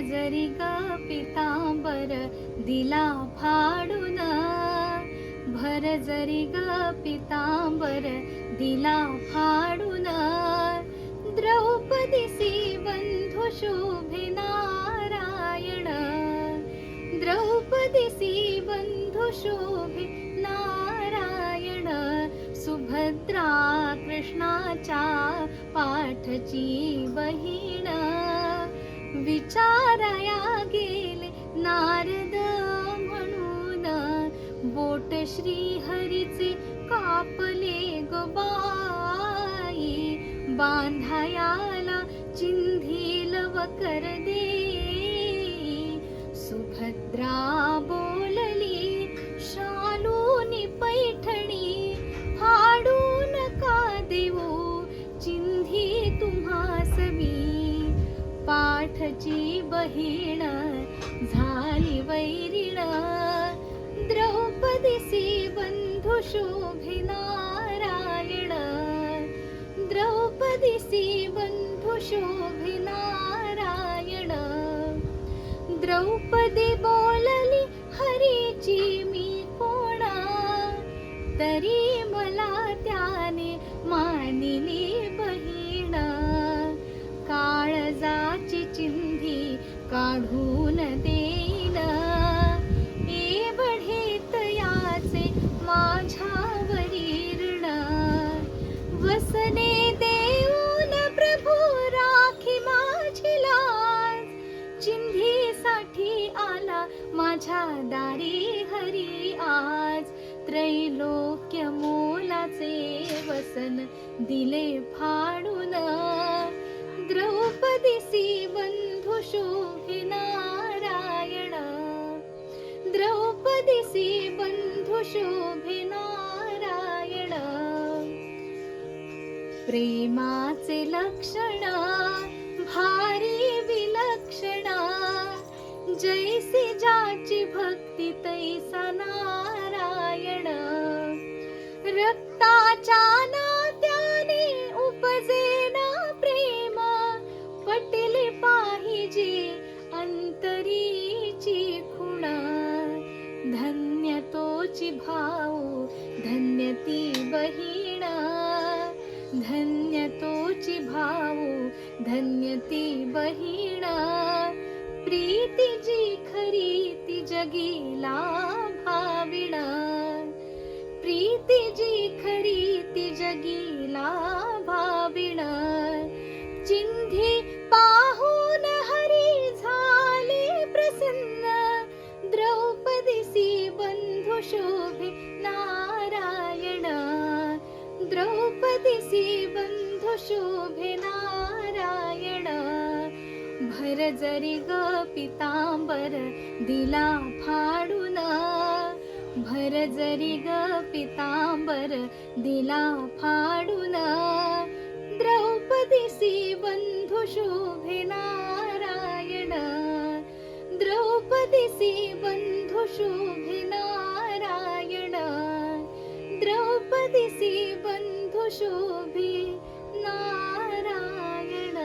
जरी ग पितांबर दिला फाडून भर जरी ग पितांबर दिला फाडून द्रौपदीसी बंधू शोभे नारायण द्रौपदीसी बंधू शोभे नारायण सुभद्रा कृष्णाच्या पाठची बहीण. विचाराया गेले नारद म्हणून. बोट श्री हरीचे कापले गबाई बांधायाला चिंधील वकर दे. सुभद्रा पाठची झाली वैरिण द्रौपदीसी बंधु शोभे नारायण द्रौपदीसी बंधु शोभे नारायण द्रौपदी बोलली हरीची मी कोणा? तरी मला त्याने मानिली बहीण. काळजाची चिंता काढून देईन. ए बढेत याचे माझ्यावरी ऋण वसने देऊन प्रभू राखी माझी लाज चिंधीसाठी आला माझ्या दारी हरी आज. त्रैलोक्य मोलाचे वसन दिले फाडून. शोभे नारायण। द्रौपदीसी बन्धु शोभे नारायण। प्रेमाचे लक्षण भारी विलक्षण। जैसी जाची भक्ती तैसा नारायण। रक्ताचा ना धन्य तोची भाऊ धन्य ती बहीण धन्य तोची भाऊ धन्य ती बहीण। प्रीती जी खरी ती जगीला भाविणा प्रीती जी खरी ती जगीला भाविण चिंधी शोभे नारायण। द्रौपदीसी बंधु शोभे नारायण। भर जरी ग पितांबर दिला फाडून। भर जरी ग पितांबर दिला फाडून। द्रौपदीसी बंधू शोभे नारायण। द्रौपदीसी बंधू शोभे नारायण उपदिशि बन्धु शोभि नारायण।